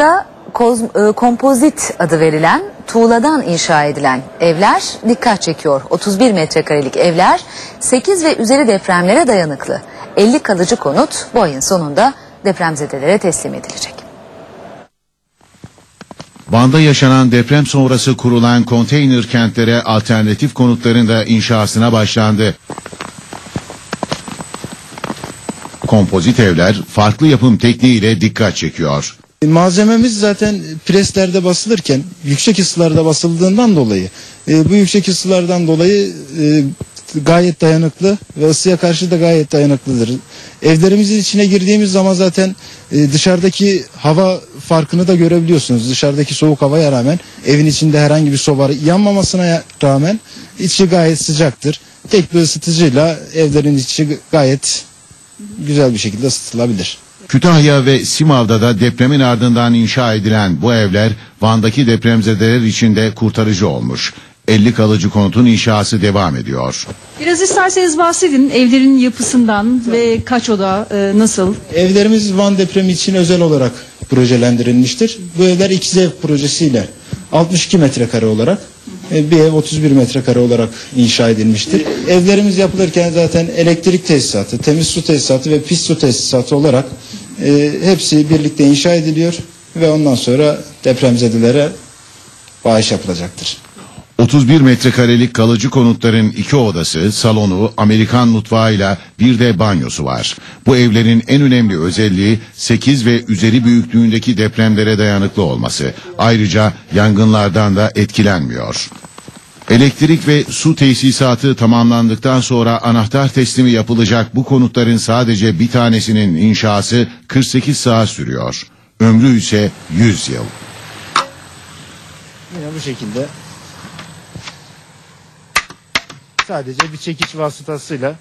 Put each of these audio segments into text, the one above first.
Da e, kompozit adı verilen tuğladan inşa edilen evler dikkat çekiyor. 31 metrekarelik evler 8 ve üzeri depremlere dayanıklı. 50 kalıcı konut bu ayın sonunda depremzedelere teslim edilecek. Van'da yaşanan deprem sonrası kurulan konteyner kentlere alternatif konutların da inşasına başlandı. Kompozit evler farklı yapım tekniğiyle dikkat çekiyor. Malzememiz zaten preslerde basılırken yüksek ısılarda basıldığından dolayı e, bu yüksek ısılardan dolayı e, gayet dayanıklı ve ısıya karşı da gayet dayanıklıdır. Evlerimizin içine girdiğimiz zaman zaten e, dışarıdaki hava farkını da görebiliyorsunuz. Dışarıdaki soğuk havaya rağmen evin içinde herhangi bir soba yanmamasına rağmen içi gayet sıcaktır. Tek bir ısıtıcıyla evlerin içi gayet güzel bir şekilde ısıtılabilir. Kütahya ve Simav'da da depremin ardından inşa edilen bu evler Van'daki depremzedeler için de kurtarıcı olmuş. 50 kalıcı konutun inşası devam ediyor. Biraz isterseniz bahsedin evlerin yapısından ve kaç oda e, nasıl? Evlerimiz Van depremi için özel olarak projelendirilmiştir. Bu evler ikiz ev projesiyle 62 metrekare olarak e, bir ev 31 metrekare olarak inşa edilmiştir. Evlerimiz yapılırken zaten elektrik tesisatı, temiz su tesisatı ve pis su tesisatı olarak e, hepsi birlikte inşa ediliyor ve ondan sonra depremzedelere bağış yapılacaktır. 31 metrekarelik kalıcı konutların iki odası, salonu, Amerikan mutfağıyla bir de banyosu var. Bu evlerin en önemli özelliği 8 ve üzeri büyüklüğündeki depremlere dayanıklı olması. Ayrıca yangınlardan da etkilenmiyor. Elektrik ve su tesisatı tamamlandıktan sonra anahtar teslimi yapılacak bu konutların sadece bir tanesinin inşası 48 saat sürüyor. Ömrü ise 100 yıl. Yine bu şekilde sadece bir çekiç vasıtasıyla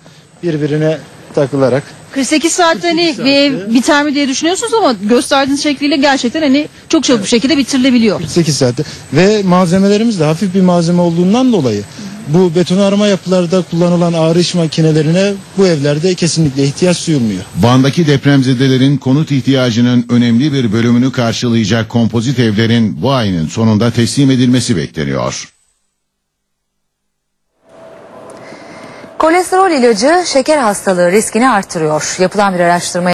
birbirine takılarak 48 saatte hani bir ev biter mi diye düşünüyorsunuz ama gösterdiğiniz şekliyle gerçekten hani çok çabuk bir şekilde bitirilebiliyor. 8 saatte ve malzemelerimiz de hafif bir malzeme olduğundan dolayı bu betonarme yapılarda kullanılan ağır iş makinelerine bu evlerde kesinlikle ihtiyaç duyulmuyor. Van'daki depremzedelerin konut ihtiyacının önemli bir bölümünü karşılayacak kompozit evlerin bu ayın sonunda teslim edilmesi bekleniyor. Kolesterol ilacı şeker hastalığı riskini artırıyor. Yapılan bir araştırma